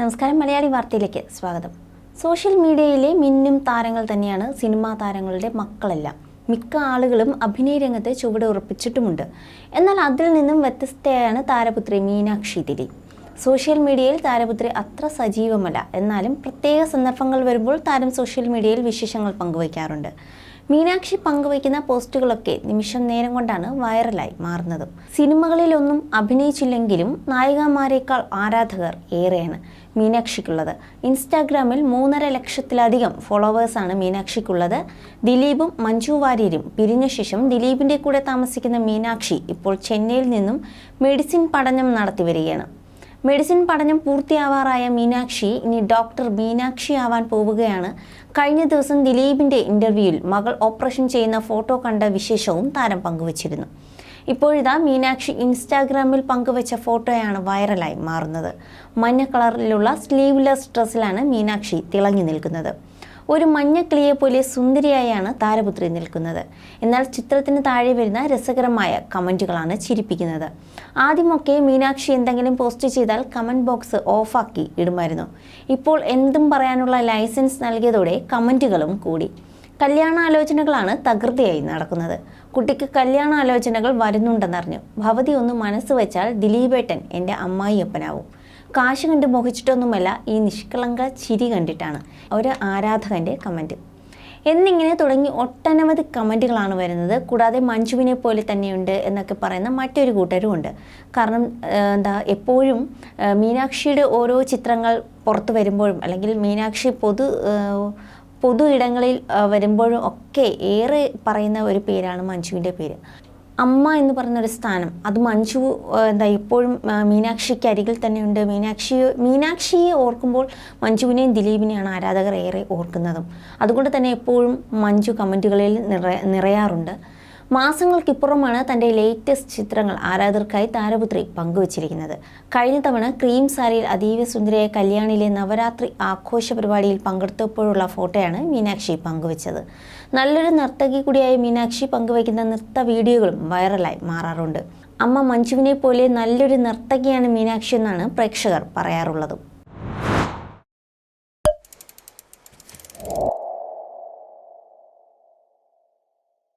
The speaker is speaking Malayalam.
നമസ്കാരം മലയാളി വാർത്തയിലേക്ക് സ്വാഗതം. സോഷ്യൽ മീഡിയയിലെ മിന്നും താരങ്ങൾ തന്നെയാണ് സിനിമാ താരങ്ങളുടെ മക്കളെല്ലാം. മിക്ക ആളുകളും അഭിനയ രംഗത്തെ ചുവട് ഉറപ്പിച്ചിട്ടുമുണ്ട്. എന്നാൽ അതിൽ നിന്നും വ്യത്യസ്തയാണ് താരപുത്രി മീനാക്ഷി തിരി സോഷ്യൽ മീഡിയയിൽ താരപുത്രി അത്ര സജീവമല്ല. എന്നാലും പ്രത്യേക സന്ദർഭങ്ങൾ വരുമ്പോൾ താരം സോഷ്യൽ മീഡിയയിൽ വിശേഷങ്ങൾ പങ്കുവയ്ക്കാറുണ്ട്. മീനാക്ഷി പങ്കുവയ്ക്കുന്ന പോസ്റ്റുകളൊക്കെ നിമിഷം നേരം കൊണ്ടാണ് വൈറലായി മാറുന്നത്. സിനിമകളിലൊന്നും അഭിനയിച്ചില്ലെങ്കിലും നായികമാരേക്കാൾ ആരാധകർ ഏറെയാണ് മീനാക്ഷിക്കുള്ളത്. ഇൻസ്റ്റാഗ്രാമിൽ മൂന്നര ലക്ഷത്തിലധികം ഫോളോവേഴ്സാണ് മീനാക്ഷിക്കുള്ളത്. ദിലീപും മഞ്ജു വാര്യരും പിരിഞ്ഞ ശേഷം ദിലീപിന്റെ കൂടെ താമസിക്കുന്ന മീനാക്ഷി ഇപ്പോൾ ചെന്നൈയിൽ നിന്നും മെഡിസിൻ പഠനം നടത്തി വരികയാണ് മെഡിസിൻ പഠനം പൂർത്തിയാവാറായ മീനാക്ഷി ഇനി ഡോക്ടർ മീനാക്ഷി ആവാൻ പോവുകയാണ്. കഴിഞ്ഞ ദിവസം ദിലീപിന്റെ ഇന്റർവ്യൂവിൽ മകൾ ഓപ്പറേഷൻ ചെയ്യുന്ന ഫോട്ടോ കണ്ട വിശേഷവും താരം പങ്കുവച്ചിരുന്നു. ഇപ്പോഴിതാ മീനാക്ഷി ഇൻസ്റ്റാഗ്രാമിൽ പങ്കുവച്ച ഫോട്ടോയാണ് വൈറലായി മാറുന്നത്. മഞ്ഞ കളറിലുള്ള സ്ലീവ്ലെസ് ഡ്രസ്സിലാണ് മീനാക്ഷി തിളങ്ങി നിൽക്കുന്നത്. ഒരു മഞ്ഞ കിളിയെ പോലെ സുന്ദരിയായാണ് താരപുത്രി നിൽക്കുന്നത്. എന്നാൽ ചിത്രത്തിന് താഴെ വരുന്ന രസകരമായ കമന്റുകളാണ് ചിരിപ്പിക്കുന്നത്. ആദ്യമൊക്കെ മീനാക്ഷി എന്തെങ്കിലും പോസ്റ്റ് ചെയ്താൽ കമന്റ് ബോക്സ് ഓഫാക്കി ഇടുമായിരുന്നു. ഇപ്പോൾ എന്തും പറയാനുള്ള ലൈസൻസ് നൽകിയതോടെ കമന്റുകളും കൂടി. കല്യാണാലോചനകളാണ് തകൃതിയായി നടക്കുന്നത്. കുട്ടിക്ക് കല്യാണാലോചനകൾ വരുന്നുണ്ടെന്നറിഞ്ഞു. ഭവതി ഒന്ന് മനസ്സ് വെച്ചാൽ ദിലീപേട്ടൻ എന്റെ അമ്മായിയപ്പനാവും. കാശ് കണ്ട് മോഹിച്ചിട്ടൊന്നുമല്ല ഈ നിഷ്കളങ്ക ചിരി കണ്ടിട്ടാണ്. ഒരു ആരാധകന്റെ കമന്റ് എന്നിങ്ങനെ തുടങ്ങി ഒട്ടനവധി കമന്റുകളാണ് വരുന്നത്. കൂടാതെ മഞ്ജുവിനെ പോലെ തന്നെയുണ്ട് എന്നൊക്കെ പറയുന്ന മറ്റൊരു കൂട്ടരും ഉണ്ട് കാരണം എന്താ എപ്പോഴും മീനാക്ഷിയുടെ ഓരോ ചിത്രങ്ങൾ പുറത്തു വരുമ്പോഴും അല്ലെങ്കിൽ മീനാക്ഷി പൊതു പൊതു ഇടങ്ങളിൽ വരുമ്പോഴും ഒക്കെ ഏറെ പറയുന്ന ഒരു പേരാണ് മഞ്ജുവിന്റെ പേര്. അമ്മ എന്ന് പറയുന്ന ഒരു സ്ഥാനം. അത് മഞ്ജു എന്താ ഇപ്പോഴും മീനാക്ഷിക്ക് അരികിൽ തന്നെയുണ്ട്. മീനാക്ഷി മീനാക്ഷിയെ ഓർക്കുമ്പോൾ മഞ്ജുവിനെയും ദിലീപിനെയാണ് ആരാധകർ ഏറെ ഓർക്കുന്നതും. അതുകൊണ്ട് തന്നെ എപ്പോഴും മഞ്ജു കമന്റുകളിൽ നിറ നിറയാറുണ്ട്. മാസങ്ങൾക്കിപ്പുറമാണ് തന്റെ ലേറ്റസ്റ്റ് ചിത്രങ്ങൾ ആരാധകർക്കായി താരപുത്രി പങ്കുവച്ചിരിക്കുന്നത്. കഴിഞ്ഞ തവണ ക്രീം സാരിയിൽ അതീവ സുന്ദരിയായ കല്യാണിലെ നവരാത്രി ആഘോഷ പരിപാടിയിൽ പങ്കെടുത്തപ്പോഴുള്ള ഫോട്ടോയാണ് മീനാക്ഷി പങ്കുവച്ചത്. നല്ലൊരു നർത്തകി കൂടിയായ മീനാക്ഷി പങ്കുവയ്ക്കുന്ന നൃത്ത വീഡിയോകളും വൈറലായി മാറാറുണ്ട്. അമ്മ മഞ്ജുവിനെ പോലെ നല്ലൊരു നർത്തകിയാണ് മീനാക്ഷി എന്നാണ് പ്രേക്ഷകർ പറയാറുള്ളത്.